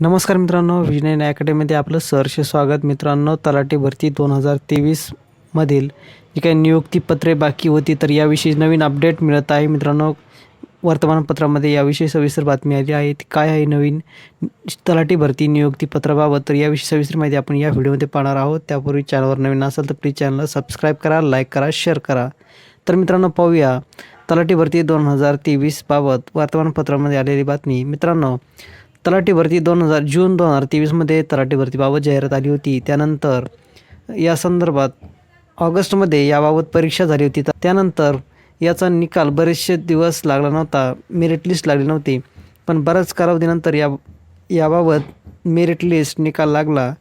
नमस्कार मित्रांनो विजयन अकॅडमीमध्ये आपलं सहर्ष स्वागत. मित्रांनो तलाठी भरती दोन हजार तेवीसमधील जी काही नियुक्तीपत्रे बाकी होती तर याविषयी नवीन अपडेट मिळत आहे. मित्रांनो वर्तमानपत्रामध्ये याविषयी सविस्तर बातमी आली आहे. ती काय आहे? नवीन तलाठी भरती नियुक्तीपत्राबाबत तर याविषयी सविस्तर माहिती आपण या व्हिडिओमध्ये पाहणार आहोत. त्यापूर्वी चॅनलवर नवीन असेल तर प्लीज चॅनलला सबस्क्राईब करा लाईक करा शेअर करा. तर मित्रांनो पाहूया तलाठी भरती दोन हजार तेवीसबाबत वर्तमानपत्रामध्ये आलेली बातमी. मित्रांनो तलाठी भरती दोन हजार जून दोन हजार तेवीसमध्ये तलाठी भरतीबाबत जाहिरात आली होती. त्यानंतर या संदर्भात ऑगस्टमध्ये याबाबत परीक्षा झाली होती. तर त्यानंतर याचा निकाल बरेचसे दिवस लागला नव्हता मेरिट लिस्ट लागली नव्हती. पण बऱ्याच कालावधीनंतर या याबाबत मेरिट लिस्ट निकाल लागला.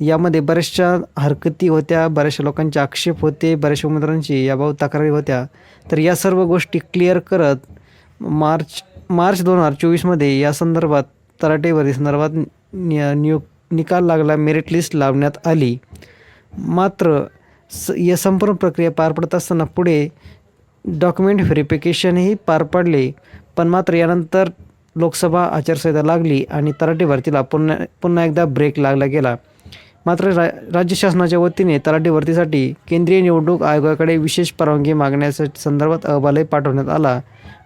यामध्ये बऱ्याचशा हरकती होत्या बऱ्याचशा लोकांचे आक्षेप होते बऱ्याचशा उमेदवारांची याबाबत तक्रारी होत्या. तर या सर्व गोष्टी क्लिअर करत मार्च मार्च दोन हजार चोवीसमध्ये या संदर्भात तलाठी संदर्भात नि नियुक निकाल लागला मेरिट लिस्ट लावण्यात आली. मात्र स या संपूर्ण प्रक्रिया पार पडत असताना पुढे डॉक्युमेंट व्हेरिफिकेशनही पार पडले. पण मात्र यानंतर लोकसभा आचारसंहिता लागली आणि तलाठी भरतीला पुन्हा पुन्हा एकदा ब्रेक लागला गेला. मात्र रा राज्य शासनाच्या वतीने तलाठी भरतीसाठी केंद्रीय निवडणूक आयोगाकडे विशेष परवानगी मागण्याच्या संदर्भात अहवालही पाठवण्यात आला.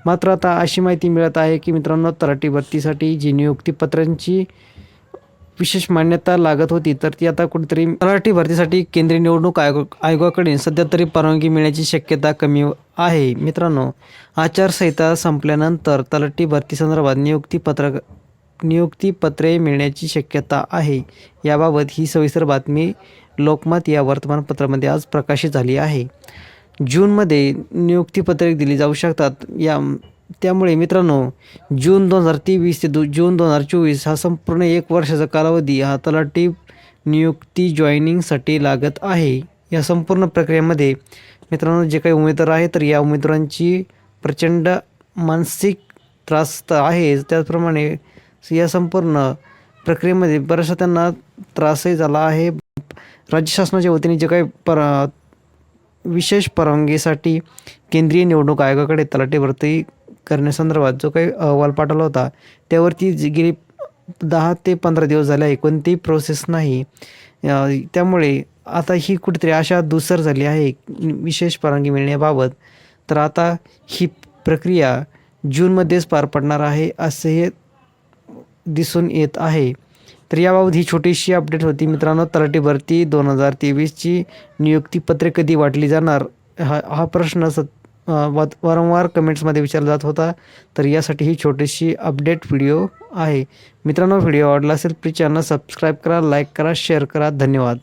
मात्र आता अशी माहिती मिळत आहे की मित्रांनो तलाठी भरतीसाठी जी नियुक्तीपत्रांची विशेष मान्यता लागत होती तर ती आता कुठेतरी तलाठी भरतीसाठी केंद्रीय निवडणूक आयोग आयोगाकडे सध्या तरी परवानगी मिळण्याची शक्यता कमी आहे. मित्रांनो आचारसंहिता संपल्यानंतर तलाठी भरती संदर्भात नियुक्तीपत्र नियुक्तीपत्रे मिळण्याची शक्यता आहे. याबाबत ही सविस्तर बातमी लोकमत या वर्तमानपत्रामध्ये आज प्रकाशित झाली आहे. जूनमध्ये नियुक्तीपत्रे दिली जाऊ शकतात. या त्यामुळे मित्रांनो जून दोन हजार तेवीस ते दो जून दोन हजार चोवीस हा संपूर्ण एक वर्षाचा कालावधी हा तलाठी नियुक्ती जॉईनिंगसाठी लागत आहे. या संपूर्ण प्रक्रियेमध्ये मित्रांनो जे काही उमेदवार आहे तर या उमेदवारांची प्रचंड मानसिक त्रास तर आहे त्याचप्रमाणे या संपूर्ण प्रक्रियेमध्ये बराचसा त्यांना त्रासही झाला आहे. राज्य शासनाच्या वतीने जे काही पर विशेष परवानगीसाठी केंद्रीय निवडणूक आयोगाकडे तलाठी भरती करण्यासंदर्भात जो काही अहवाल पाठवला होता त्यावरती जी गेली दहा ते पंधरा दिवस झाले आहे. कोणतीही प्रोसेस नाही. त्यामुळे आता ही कुठेतरी आशा दुसर झाली आहे. विशेष परवानगी मिळण्याबाबत. तर आता ही प्रक्रिया जूनमध्येच पार पडणार आहे असे हे दिसून येत आहे. तर याबाबत ही छोटीशी अपडेट होती. मित्रांनो तलाठी भरती दोन हजार तेवीसची नियुक्तीपत्रे कधी वाटली जाणार? हा हा प्रश्न सत वारंवार कमेंट्समध्ये विचारला जात होता. तर यासाठी ही छोटीशी अपडेट व्हिडिओ आहे. मित्रांनो व्हिडिओ आवडला असेल प्लीज चॅनल सबस्क्राईब करा लाईक करा शेअर करा. धन्यवाद.